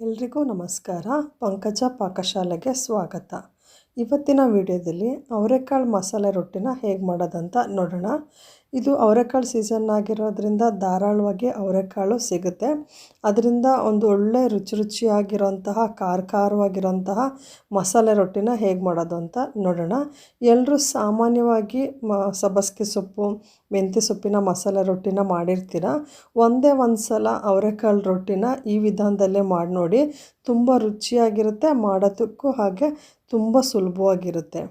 ಎಲ್ರಿಗೂ ನಮಸ್ಕಾರ. ಪಂಕಜ ಪಾಕಶಾಲೆಗೆ ಸ್ವಾಗತ. ಇವತ್ತಿನ ವಿಡಿಯೋದಲ್ಲಿ ಅವರೆಕಾಳು ಮಸಾಲೆ ರೊಟ್ಟಿನ ಹೇಗೆ ಮಾಡೋದಂತ ನೋಡೋಣ. ಇದು ಅವರೆಕಾಳು ಸೀಸನ್ ಆಗಿರೋದ್ರಿಂದ ಧಾರಾಳವಾಗಿ ಅವರೆಕಾಳು ಸಿಗುತ್ತೆ. ಅದರಿಂದ ಒಂದು ಒಳ್ಳೆ ರುಚಿ ರುಚಿಯಾಗಿರೋಂತಹ ಖಾರ ಖಾರವಾಗಿರೋಂತಹ ಮಸಾಲೆ ರೊಟ್ಟಿನ ಹೇಗೆ ಮಾಡೋದು ಅಂತ ನೋಡೋಣ. ಎಲ್ಲರೂ ಸಾಮಾನ್ಯವಾಗಿ ಮ, ಸಬ್ಬಸಿಗೆ ಸೊಪ್ಪು, ಮೆಂತ್ಯ ಸೊಪ್ಪಿನ ಮಸಾಲೆ ರೊಟ್ಟಿನ ಮಾಡಿರ್ತೀರ? ಒಂದೇ ಒಂದು ಸಲ ಅವರೆಕಾಳು ರೊಟ್ಟಿನ ಈ ವಿಧಾನದಲ್ಲೇ ಮಾಡಿ ನೋಡಿ, ತುಂಬ ರುಚಿಯಾಗಿರುತ್ತೆ, ಮಾಡೋದಕ್ಕೂ ಹಾಗೆ ತುಂಬ ಸುಲಭವಾಗಿರುತ್ತೆ.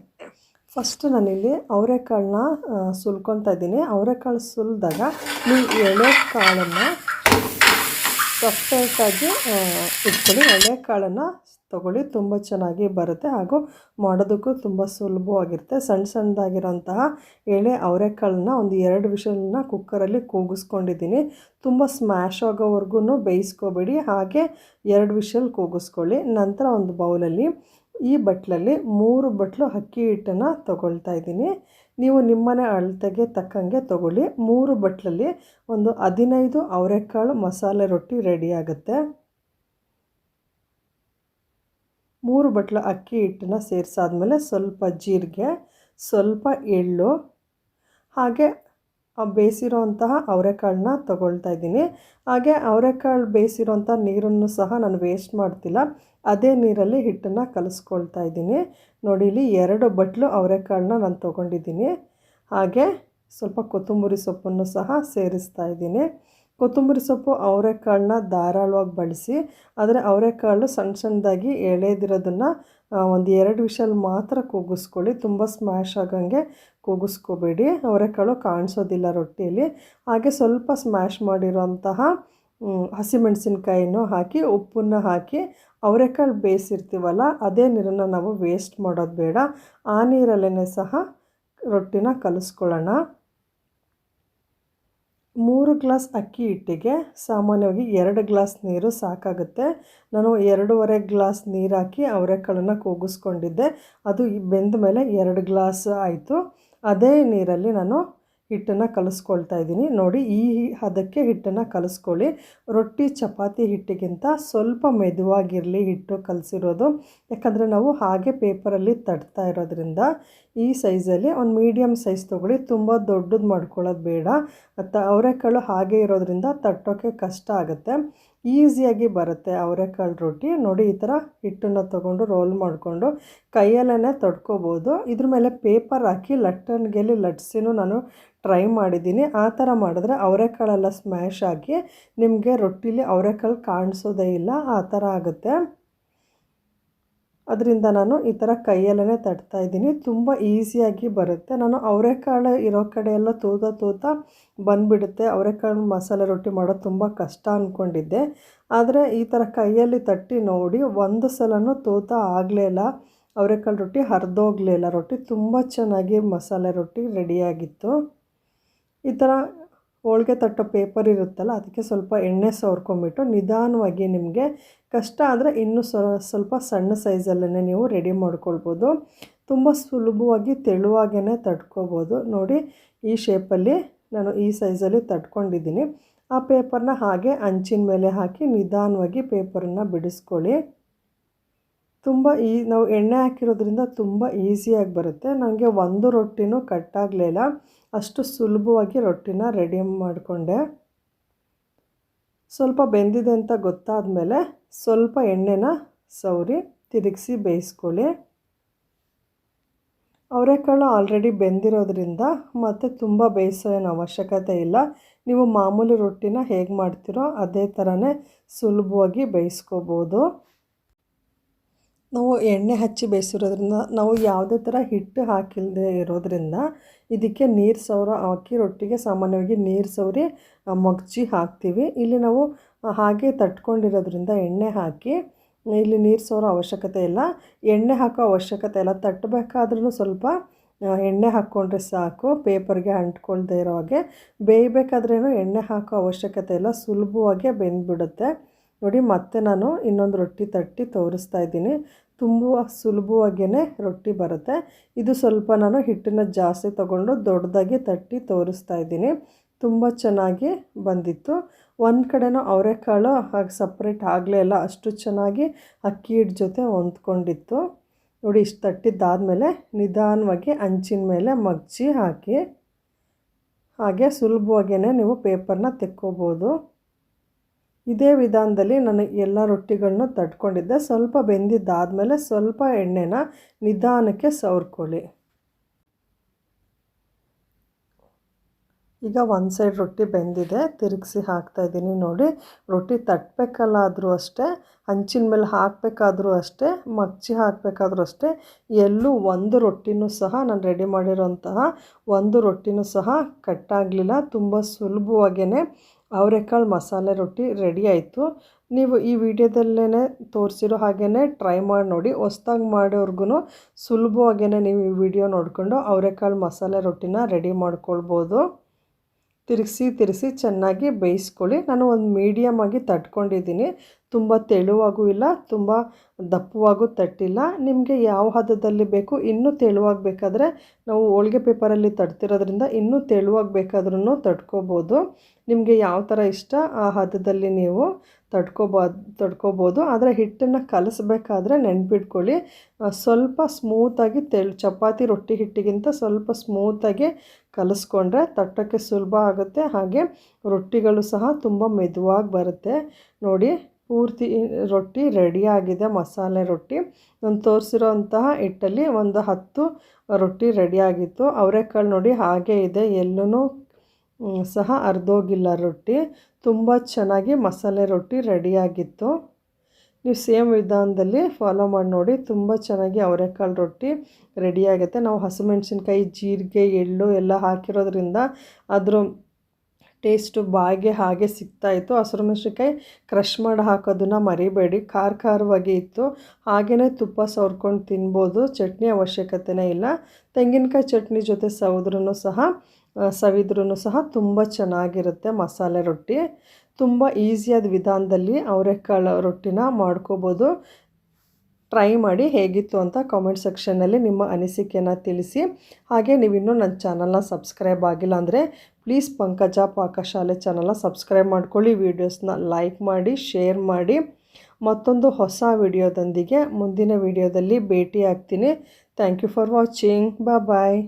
ಫಸ್ಟ್ ನಾನಿಲ್ಲಿ ಅವರೆಕಾಳನ್ನ ಸುಲ್ಕೊತಾ ಇದ್ದೀನಿ. ಅವರೆಕಾಳು ಸುಲಿದಾಗ ನೀವು ಎಳೆ ಕಾಳನ್ನು ಸಪ್ರೇಟಾಗಿ ಇಟ್ಕೊಳ್ಳಿ. ಎಳೆ ಕಾಳನ್ನು ತೊಗೊಳ್ಳಿ. ತುಂಬ ಚೆನ್ನಾಗಿ ಬರುತ್ತೆ ಹಾಗೂ ಮಾಡೋದಕ್ಕೂ ತುಂಬ ಸುಲಭವಾಗಿರುತ್ತೆ. ಸಣ್ಣ ಸಣ್ಣದಾಗಿರೋಂತಹ ಎಳೆ ಅವರೆಕಾಳನ್ನ ಒಂದು ಎರಡು ವಿಷಲನ್ನ ಕುಕ್ಕರಲ್ಲಿ ಕೂಗಿಸ್ಕೊಂಡಿದ್ದೀನಿ. ತುಂಬ ಸ್ಮ್ಯಾಶ್ ಆಗೋವರೆಗೂ ಬೇಯಿಸ್ಕೋಬೇಡಿ. ಹಾಗೆ ಎರಡು ವಿಷಲ್ ಕೂಗಿಸ್ಕೊಳ್ಳಿ. ನಂತರ ಒಂದು ಬೌಲಲ್ಲಿ ಈ ಬಟ್ಲಲ್ಲಿ ಮೂರು ಬಟ್ಲು ಅಕ್ಕಿ ಹಿಟ್ಟನ್ನು ತೊಗೊಳ್ತಾ ಇದ್ದೀನಿ. ನೀವು ನಿಮ್ಮನೆ ಅಳತೆಗೆ ತಕ್ಕಂಗೆ ತೊಗೊಳ್ಳಿ. ಮೂರು ಬಟ್ಲಲ್ಲಿ ಒಂದು ಹದಿನೈದು ಅವರೆಕಾಳು ಮಸಾಲೆ ರೊಟ್ಟಿ ರೆಡಿ ಆಗುತ್ತೆ. ಮೂರು ಬಟ್ಲು ಅಕ್ಕಿ ಹಿಟ್ಟನ್ನ ಸೇರಿಸಾದ್ಮೇಲೆ ಸ್ವಲ್ಪ ಜೀರಿಗೆ, ಸ್ವಲ್ಪ ಎಳ್ಳು, ಹಾಗೆ ಬೇಯಿಸಿರೋಂತಹ ಅವರೆಕಾಳನ್ನ ತಗೊಳ್ತಾ ಇದ್ದೀನಿ. ಹಾಗೆ ಅವರೆಕಾಳು ಬೇಯಿಸಿರೋಂಥ ನೀರನ್ನು ಸಹ ನಾನು ವೇಸ್ಟ್ ಮಾಡ್ತಿಲ್ಲ. ಅದೇ ನೀರಲ್ಲಿ ಹಿಟ್ಟನ್ನು ಕಲಿಸ್ಕೊಳ್ತಾ ಇದ್ದೀನಿ. ನೋಡಿ, ಇಲ್ಲಿ ಎರಡು ಬಟ್ಲು ಅವರೆಕಾಳನ್ನ ನಾನು ತೊಗೊಂಡಿದ್ದೀನಿ. ಹಾಗೆ ಸ್ವಲ್ಪ ಕೊತ್ತಂಬರಿ ಸೊಪ್ಪನ್ನು ಸಹ ಸೇರಿಸ್ತಾ ಇದ್ದೀನಿ. ಕೊತ್ತಂಬರಿ ಸೊಪ್ಪು ಅವರೆಕಾಳನ್ನ ಧಾರಾಳವಾಗಿ ಬಳಸಿ, ಆದರೆ ಅವರೆಕಾಳು ಸಣ್ಣ ಸಣ್ಣದಾಗಿ ಎಳೆದಿರೋದನ್ನು ಒಂದು ಎರಡು ವಿಷಲ್ಲಿ ಮಾತ್ರ ಕೂಗಿಸ್ಕೊಳ್ಳಿ. ತುಂಬ ಸ್ಮ್ಯಾಶ್ ಆಗಂಗೆ ಕೂಗಿಸ್ಕೋಬೇಡಿ. ಅವರೆಕಾಳು ಕಾಣಿಸೋದಿಲ್ಲ ರೊಟ್ಟಿಯಲ್ಲಿ. ಹಾಗೆ ಸ್ವಲ್ಪ ಸ್ಮ್ಯಾಶ್ ಮಾಡಿರೋಂತಹ ಹಸಿಮೆಣಸಿನ್ಕಾಯಿನೂ ಹಾಕಿ, ಉಪ್ಪನ್ನು ಹಾಕಿ ಅವರೆಕಾಳು ಬೇಯಿಸಿರ್ತೀವಲ್ಲ, ಅದೇ ನೀರನ್ನು ನಾವು ವೇಸ್ಟ್ ಮಾಡೋದು ಬೇಡ. ಆ ನೀರಲ್ಲೇ ಸಹ ರೊಟ್ಟಿನ ಕಲಿಸ್ಕೊಳ್ಳೋಣ. ಮೂರು ಗ್ಲಾಸ್ ಅಕ್ಕಿ ಹಿಟ್ಟಿಗೆ ಸಾಮಾನ್ಯವಾಗಿ ಎರಡು ಗ್ಲಾಸ್ ನೀರು ಸಾಕಾಗುತ್ತೆ. ನಾನು ಎರಡೂವರೆ ಗ್ಲಾಸ್ ನೀರು ಹಾಕಿ ಅವರೆಕಾಳನ್ನು ಕೂಗಿಸ್ಕೊಂಡಿದ್ದೆ. ಅದು ಬೆಂದ ಮೇಲೆ ಎರಡು ಗ್ಲಾಸ್ ಆಯಿತು. ಅದೇ ನೀರಲ್ಲಿ ನಾನು ಹಿಟ್ಟನ್ನು ಕಲಿಸ್ಕೊಳ್ತಾ ಇದ್ದೀನಿ. ನೋಡಿ, ಈ ಹದಕ್ಕೆ ಹಿಟ್ಟನ್ನು ಕಲಿಸ್ಕೊಳ್ಳಿ. ರೊಟ್ಟಿ, ಚಪಾತಿ ಹಿಟ್ಟಿಗಿಂತ ಸ್ವಲ್ಪ ಮೆದುವಾಗಿರಲಿ ಹಿಟ್ಟು ಕಲಸಿರೋದು. ಯಾಕಂದರೆ ನಾವು ಹಾಗೆ ಪೇಪರಲ್ಲಿ ತಡ್ತಾ ಇರೋದ್ರಿಂದ ಈ ಸೈಜಲ್ಲಿ ಒಂದು ಮೀಡಿಯಮ್ ಸೈಜ್ ತೊಗೊಳ್ಳಿ. ತುಂಬ ದೊಡ್ಡದು ಮಾಡ್ಕೊಳ್ಳೋದು ಬೇಡ. ಮತ್ತು ಅವರೆಕಾಳು ಹಾಗೆ ಇರೋದ್ರಿಂದ ತಟ್ಟೋಕ್ಕೆ ಕಷ್ಟ ಆಗುತ್ತೆ. ಈಸಿಯಾಗಿ ಬರುತ್ತೆ. ಅವರೆಕಾಳು ರೊಟ್ಟಿ ನೋಡಿ ಈ ಥರ ಹಿಟ್ಟನ್ನು ತೊಗೊಂಡು ರೋಲ್ ಮಾಡಿಕೊಂಡು ಕೈಯಲ್ಲೇ ತೊಡ್ಕೋಬೋದು. ಇದ್ರ ಮೇಲೆ ಪೇಪರ್ ಹಾಕಿ ಲಟ್ಟಣಿಗೆಯಲ್ಲಿ ಲಟ್ಸಿನೂ ನಾನು ಟ್ರೈ ಮಾಡಿದ್ದೀನಿ. ಆ ಥರ ಮಾಡಿದ್ರೆ ಅವರೆಕಾಳೆಲ್ಲ ಸ್ಮ್ಯಾಶ್ ಆಗಿ ನಿಮಗೆ ರೊಟ್ಟಿಲಿ ಅವರೆಕಾಳು ಕಾಣಿಸೋದೇ ಇಲ್ಲ. ಆ ಥರ ಆಗುತ್ತೆ. ಅದರಿಂದ ನಾನು ಈ ಥರ ಕೈಯಲ್ಲೇ ತಟ್ತಾ ಇದ್ದೀನಿ. ತುಂಬ ಈಸಿಯಾಗಿ ಬರುತ್ತೆ. ನಾನು ಅವರೆಕಾಳು ಇರೋ ಕಡೆ ಎಲ್ಲ ತೂತ ತೂತ ಬಂದುಬಿಡುತ್ತೆ. ಅವರೆಕಾಳು ಮಸಾಲೆ ರೊಟ್ಟಿ ಮಾಡೋದು ತುಂಬ ಕಷ್ಟ ಅಂದ್ಕೊಂಡಿದ್ದೆ ಆದರೆ ಈ ಥರ ಕೈಯಲ್ಲಿ ತಟ್ಟಿ ನೋಡಿ ಒಂದು ಸಲನೂ ತೂತ ಆಗಲೇ ಇಲ್ಲ. ಅವರೆಕಾಳು ರೊಟ್ಟಿ ಹರಿದೋಗ್ಲೇ ಇಲ್ಲ. ರೊಟ್ಟಿ ತುಂಬ ಚೆನ್ನಾಗಿ ಮಸಾಲೆ ರೊಟ್ಟಿ ರೆಡಿಯಾಗಿತ್ತು. ಈ ಥರ ಹೋಳ್ಗೆ ತಟ್ಟೋ ಪೇಪರ್ ಇರುತ್ತಲ್ಲ, ಅದಕ್ಕೆ ಸ್ವಲ್ಪ ಎಣ್ಣೆ ಸವರ್ಕೊಂಬಿಟ್ಟು ನಿಧಾನವಾಗಿ ನಿಮಗೆ ಕಷ್ಟ ಆದರೆ ಇನ್ನೂ ಸ್ವಲ್ಪ ಸಣ್ಣ ಸೈಜಲ್ಲೇ ನೀವು ರೆಡಿ ಮಾಡ್ಕೊಳ್ಬೋದು. ತುಂಬ ಸುಲಭವಾಗಿ ತೆಳುವಾಗೇ ತಟ್ಕೋಬೋದು. ನೋಡಿ, ಈ ಶೇಪಲ್ಲಿ ನಾನು ಈ ಸೈಜಲ್ಲಿ ತಟ್ಕೊಂಡಿದ್ದೀನಿ. ಆ ಪೇಪರ್ನ ಹಾಗೆ ಅಂಚಿನ ಮೇಲೆ ಹಾಕಿ ನಿಧಾನವಾಗಿ ಪೇಪರನ್ನು ಬಿಡಿಸ್ಕೊಳ್ಳಿ. ತುಂಬ ಈ, ನಾವು ಎಣ್ಣೆ ಹಾಕಿರೋದ್ರಿಂದ ತುಂಬ ಈಸಿಯಾಗಿ ಬರುತ್ತೆ. ನನಗೆ ಒಂದು ರೊಟ್ಟಿನೂ ಕಟ್ಟಾಗಲಿಲ್ಲ ಅಷ್ಟು ಸುಲಭವಾಗಿ ರೊಟ್ಟಿನ ರೆಡಿ ಮಾಡಿಕೊಂಡೆ. ಸ್ವಲ್ಪ ಬೆಂದಿದೆ ಅಂತ ಗೊತ್ತಾದ ಮೇಲೆ ಸ್ವಲ್ಪ ಎಣ್ಣೆನ ಸವರಿ, ತಿರುಗಿಸಿ ಬೇಯಿಸ್ಕೊಳ್ಳಿ. ಅವರೆಕಾಳು ಆಲ್ರೆಡಿ ಬೆಂದಿರೋದ್ರಿಂದ ಮತ್ತು ತುಂಬ ಬೇಯಿಸೋ ಏನು ಅವಶ್ಯಕತೆ ಇಲ್ಲ. ನೀವು ಮಾಮೂಲಿ ರೊಟ್ಟಿನ ಹೇಗೆ ಮಾಡ್ತೀರೋ ಅದೇ ಥರನೇ ಸುಲಭವಾಗಿ ಬೇಯಿಸ್ಕೋಬೋದು. ನಾವು ಎಣ್ಣೆ ಹಚ್ಚಿ ಬೇಯಿಸಿರೋದ್ರಿಂದ ನಾವು ಯಾವುದೇ ಥರ ಹಿಟ್ಟು ಹಾಕಿಲ್ಲದೆ ಇರೋದ್ರಿಂದ ಇದಕ್ಕೆ ನೀರು ಸೌರ ಹಾಕಿ ರೊಟ್ಟಿಗೆ ಸಾಮಾನ್ಯವಾಗಿ ನೀರು ಸೌರಿ ಮಗ್ಚಿ ಹಾಕ್ತೀವಿ. ಇಲ್ಲಿ ನಾವು ಹಾಗೆ ತಟ್ಕೊಂಡಿರೋದ್ರಿಂದ ಎಣ್ಣೆ ಹಾಕಿ, ಇಲ್ಲಿ ನೀರು ಸೌರೋ ಅವಶ್ಯಕತೆ ಇಲ್ಲ. ಎಣ್ಣೆ ಹಾಕೋ ಅವಶ್ಯಕತೆ ಇಲ್ಲ. ತಟ್ಟಬೇಕಾದ್ರೂ ಸ್ವಲ್ಪ ಎಣ್ಣೆ ಹಾಕ್ಕೊಂಡ್ರೆ ಸಾಕು. ಪೇಪರ್ಗೆ ಅಂಟ್ಕೊಳ್ದೇ ಇರೋ ಹಾಗೆ. ಬೇಯಬೇಕಾದ್ರೇನು ಎಣ್ಣೆ ಹಾಕೋ ಅವಶ್ಯಕತೆ ಇಲ್ಲ. ಸುಲಭವಾಗಿ ಬೆಂದ್ಬಿಡುತ್ತೆ. ನೋಡಿ, ಮತ್ತೆ ನಾನು ಇನ್ನೊಂದು ರೊಟ್ಟಿ ತಟ್ಟಿ ತೋರಿಸ್ತಾ ಇದ್ದೀನಿ. ತುಂಬ ಸುಲಭವಾಗಿಯೇ ರೊಟ್ಟಿ ಬರುತ್ತೆ. ಇದು ಸ್ವಲ್ಪ ನಾನು ಹಿಟ್ಟನ್ನು ಜಾಸ್ತಿ ತಗೊಂಡು ದೊಡ್ಡದಾಗಿ ತಟ್ಟಿ ತೋರಿಸ್ತಾ ಇದ್ದೀನಿ. ತುಂಬ ಚೆನ್ನಾಗಿ ಬಂದಿತ್ತು. ಒಂದು ಕಡೆನೂ ಅವರೆಕಾಳು ಹಾಗೆ ಸಪ್ರೇಟ್ ಆಗಲೇ ಇಲ್ಲ, ಅಷ್ಟು ಚೆನ್ನಾಗಿ ಅಕ್ಕಿ ಹಿಟ್ಟು ಜೊತೆ ಹೊಂದ್ಕೊಂಡಿತ್ತು. ನೋಡಿ, ಇಷ್ಟು ತಟ್ಟಿದ್ದಾದಮೇಲೆ ನಿಧಾನವಾಗಿ ಅಂಚಿನ ಮೇಲೆ ಮಗ್ಚಿ ಹಾಕಿ, ಹಾಗೆ ಸುಲಭವಾಗಿಯೇ ನೀವು ಪೇಪರ್ನ ತೆಕ್ಕೋಬೋದು. ಇದೇ ವಿಧಾನದಲ್ಲಿ ನಾನು ಎಲ್ಲ ರೊಟ್ಟಿಗಳನ್ನು ತಟ್ಕೊಂಡಿದ್ದೆ. ಸ್ವಲ್ಪ ಬೆಂದಿದ್ದಾದಮೇಲೆ ಸ್ವಲ್ಪ ಎಣ್ಣೆನ ನಿಧಾನಕ್ಕೆ ಸವರ್ಕೊಳ್ಳಿ. ಈಗ ಒಂದು ಸೈಡ್ ರೊಟ್ಟಿ ಬೆಂದಿದೆ. ತಿರುಗಿಸಿ ಹಾಕ್ತಾಯಿದ್ದೀನಿ ನೋಡಿ. ರೊಟ್ಟಿ ತಟ್ಟಬೇಕಲ್ಲ ಆದರೂ ಅಷ್ಟೇ, ಹಂಚಿನ ಮೇಲೆ ಹಾಕಬೇಕಾದ್ರೂ ಅಷ್ಟೇ, ಮಗ್ಚಿ ಹಾಕಬೇಕಾದ್ರೂ ಅಷ್ಟೇ, ಎಲ್ಲೂ ಒಂದು ರೊಟ್ಟಿನೂ ಸಹ ನಾನು ರೆಡಿ ಮಾಡಿರೋಂತಹ ಒಂದು ರೊಟ್ಟಿನೂ ಸಹ ಕಟ್ಟಾಗಲಿಲ್ಲ. ತುಂಬ ಸುಲಭವಾಗೇ ಅವರೆಕಾಳು ಮಸಾಲೆ ರೊಟ್ಟಿ ರೆಡಿ ಆಯಿತು. ನೀವು ಈ ವಿಡಿಯೋದಲ್ಲೇ ತೋರಿಸಿರೋ ಹಾಗೇ ಟ್ರೈ ಮಾಡಿ ನೋಡಿ. ಹೊಸ್ದಾಗಿ ಮಾಡೋರ್ಗು ಸುಲಭವಾಗೇ ನೀವು ಈ ವಿಡಿಯೋ ನೋಡಿಕೊಂಡು ಅವರೆಕಾಳು ಮಸಾಲೆ ರೊಟ್ಟಿನ ರೆಡಿ ಮಾಡ್ಕೊಳ್ಬೋದು. ತಿರುಗಿಸಿ ತಿರುಗಿಸಿ ಚೆನ್ನಾಗಿ ಬೇಯಿಸ್ಕೊಳ್ಳಿ. ನಾನು ಒಂದು ಮೀಡಿಯಮ್ ಆಗಿ ತಟ್ಕೊಂಡಿದ್ದೀನಿ. ತುಂಬ ತೆಳುವಾಗೂ ಇಲ್ಲ, ತುಂಬ ದಪ್ಪವಾಗೂ ತಟ್ಟಿಲ್ಲ. ನಿಮಗೆ ಯಾವ ಹದದಲ್ಲಿ ಬೇಕು ಇನ್ನೂ ತೆಳುವಾಗಿ ಬೇಕಾದರೆ ನಾವು ಹೋಳಿಗೆ ಪೇಪರಲ್ಲಿ ತಡ್ತಿರೋದ್ರಿಂದ ಇನ್ನೂ ತೆಳುವಾಗಿ ಬೇಕಾದ್ರೂ ತಡ್ಕೋಬೋದು ನಿಮಗೆ ಯಾವ ಥರ ಇಷ್ಟ ಆ ಹದದಲ್ಲಿ ನೀವು ತಡ್ಕೋಬೋದು ತಡ್ಕೋಬೋದು ಆದರೆ ಹಿಟ್ಟನ್ನು ಕಲಿಸ್ಬೇಕಾದ್ರೆ ನೆನ್ಪಿಟ್ಕೊಳ್ಳಿ. ಸ್ವಲ್ಪ ಸ್ಮೂತಾಗಿ ತೆಳು, ಚಪಾತಿ ರೊಟ್ಟಿ ಹಿಟ್ಟಿಗಿಂತ ಸ್ವಲ್ಪ ಸ್ಮೂತಾಗಿ ಕಲಿಸ್ಕೊಂಡ್ರೆ ತಟ್ಟೋಕ್ಕೆ ಸುಲಭ ಆಗುತ್ತೆ. ಹಾಗೆ ರೊಟ್ಟಿಗಳು ಸಹ ತುಂಬ ಮೆದುವಾಗಿ ಬರುತ್ತೆ. ನೋಡಿ, ಪೂರ್ತಿ ರೊಟ್ಟಿ ರೆಡಿಯಾಗಿದೆ ಮಸಾಲೆ ರೊಟ್ಟಿ. ನಾನು ತೋರಿಸಿರೋಂತಹ ಹಿಟ್ಟಲ್ಲಿ ಒಂದು ಹತ್ತು ರೊಟ್ಟಿ ರೆಡಿಯಾಗಿತ್ತು ಅವರೆಕಾಳು ನೋಡಿ ಹಾಗೇ ಇದೆ. ಎಲ್ಲೂ ಸಹ ಅರ್ಧೋಗಿಲ್ಲ ರೊಟ್ಟಿ. ತುಂಬ ಚೆನ್ನಾಗಿ ಮಸಾಲೆ ರೊಟ್ಟಿ ರೆಡಿಯಾಗಿತ್ತು ನೀವು ಸೇಮ್ ವಿಧಾನದಲ್ಲಿ ಫಾಲೋ ಮಾಡಿ ನೋಡಿ, ತುಂಬ ಚೆನ್ನಾಗಿ ಅವರೆಕಾಳು ರೊಟ್ಟಿ ರೆಡಿಯಾಗುತ್ತೆ ನಾವು ಹಸಿಮೆಣ್ಸಿನ್ಕಾಯಿ, ಜೀರಿಗೆ, ಎಳ್ಳು ಎಲ್ಲ ಹಾಕಿರೋದ್ರಿಂದ ಅದರ ಟೇಸ್ಟು ಬಾಯಿಗೆ ಹಾಗೆ ಸಿಗ್ತಾಯಿತ್ತು ಹಸಿರು ಮೆಣಸಿನ್ಕಾಯಿ ಕ್ರಷ್ ಮಾಡಿ ಹಾಕೋದನ್ನು ಮರಿಬೇಡಿ. ಖಾರ ಖಾರವಾಗಿ ಇತ್ತು. ಹಾಗೆಯೇ ತುಪ್ಪ ಸವರ್ಕೊಂಡು ತಿನ್ಬೋದು. ಚಟ್ನಿ ಅವಶ್ಯಕತೆನೇ ಇಲ್ಲ. ತೆಂಗಿನಕಾಯಿ ಚಟ್ನಿ ಜೊತೆ ಸವಿದ್ರೂ ಸಹ ಸವಿದ್ರೂ ಸಹ ತುಂಬ ಚೆನ್ನಾಗಿರುತ್ತೆ ಮಸಾಲೆ ರೊಟ್ಟಿ. ತುಂಬ ಈಸಿಯಾದ ವಿಧಾನದಲ್ಲಿ ಅವರೆಕಾಳು ರೊಟ್ಟಿನ ಮಾಡ್ಕೋಬೋದು. ಟ್ರೈ ಮಾಡಿ ಹೇಗಿತ್ತು ಅಂತ ಕಾಮೆಂಟ್ ಸೆಕ್ಷನ್ನಲ್ಲಿ ನಿಮ್ಮ ಅನಿಸಿಕೆಯನ್ನು ತಿಳಿಸಿ. ಹಾಗೆ ನೀವಿನ್ನೂ ನನ್ನ ಚಾನಲ್ನ ಸಬ್ಸ್ಕ್ರೈಬ್ ಆಗಿಲ್ಲ ಅಂದರೆ ಪ್ಲೀಸ್ ಪಂಕಜ ಪಾಕಶಾಲೆ ಚಾನಲ್ನ ಸಬ್ಸ್ಕ್ರೈಬ್ ಮಾಡ್ಕೊಳ್ಳಿ ವೀಡಿಯೋಸ್ನ ಲೈಕ್ ಮಾಡಿ ಶೇರ್ ಮಾಡಿ. ಮತ್ತೊಂದು ಹೊಸ ವಿಡಿಯೋದೊಂದಿಗೆ ಮುಂದಿನ ವಿಡಿಯೋದಲ್ಲಿ ಭೇಟಿ ಆಗ್ತೀನಿ thank you for watching bye